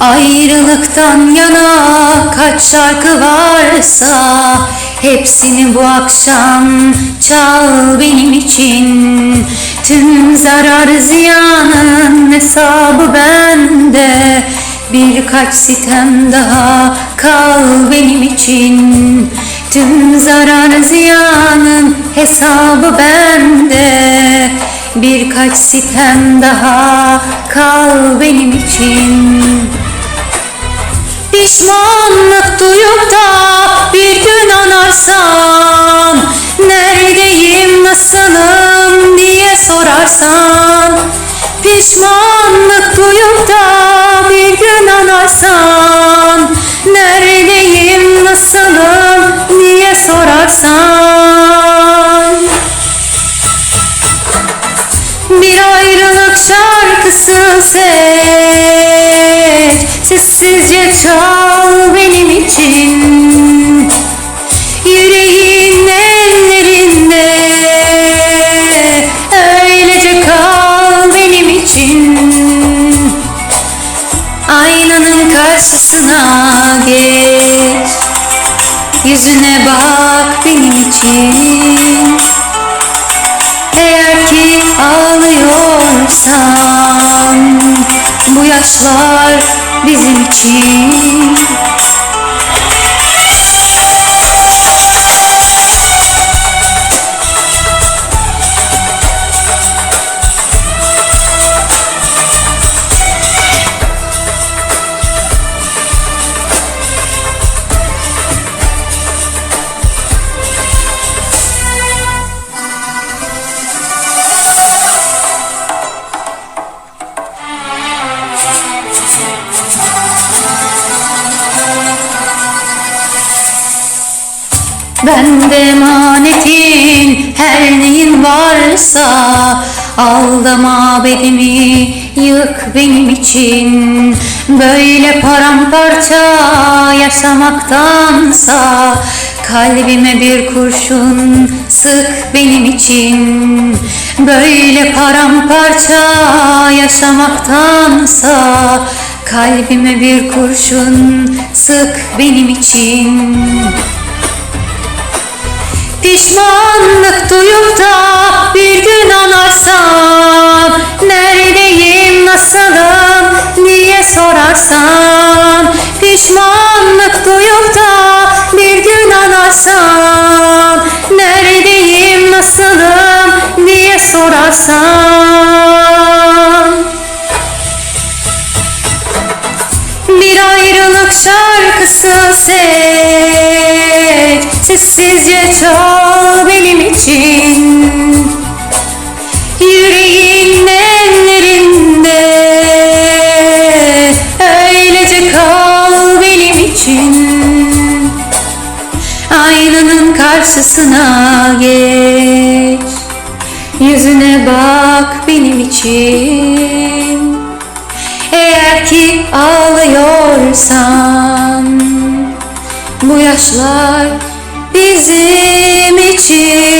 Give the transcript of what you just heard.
Ayrılıktan yana kaç şarkı varsa Hepsini bu akşam çal benim için. Tüm zarar ziyanın hesabı bende. Birkaç sitem daha kal benim için. Tüm zarar ziyanın hesabı bende. Birkaç sitem daha kal benim için Pişmanlık duyup da bir gün anarsan Neredeyim nasılım diye sorarsan Pişmanlık duyup da bir gün anarsan Neredeyim nasılım diye sorarsan bir şarkısı seç Sessizce çal benim için. Yüreğin ellerinde Öylece kal benim için. Aynanın karşısına geç Yüzüne bak benim için. Eğer ki ağlıyorsan Bu yaşlar bizim için Bende emanetin her neyin varsa Aldama bedimi yık benim için. Böyle paramparça yaşamaktansa Kalbime bir kurşun sık benim için. Böyle paramparça yaşamaktansa Kalbime bir kurşun sık benim için Pişmanlık duyup da bir gün anarsan Neredeyim nasılım diye sorarsan. Pişmanlık duyup da bir gün anarsan Neredeyim nasılım diye sorarsan. Bir ayrılık şarkısı seç Sessizce çal benim için. Yüreğin ellerinde Öylece kal benim için. Aynanın karşısına geç. Yüzüne bak benim için. Eğer ki ağlıyorsan Bu yaşlar bizim için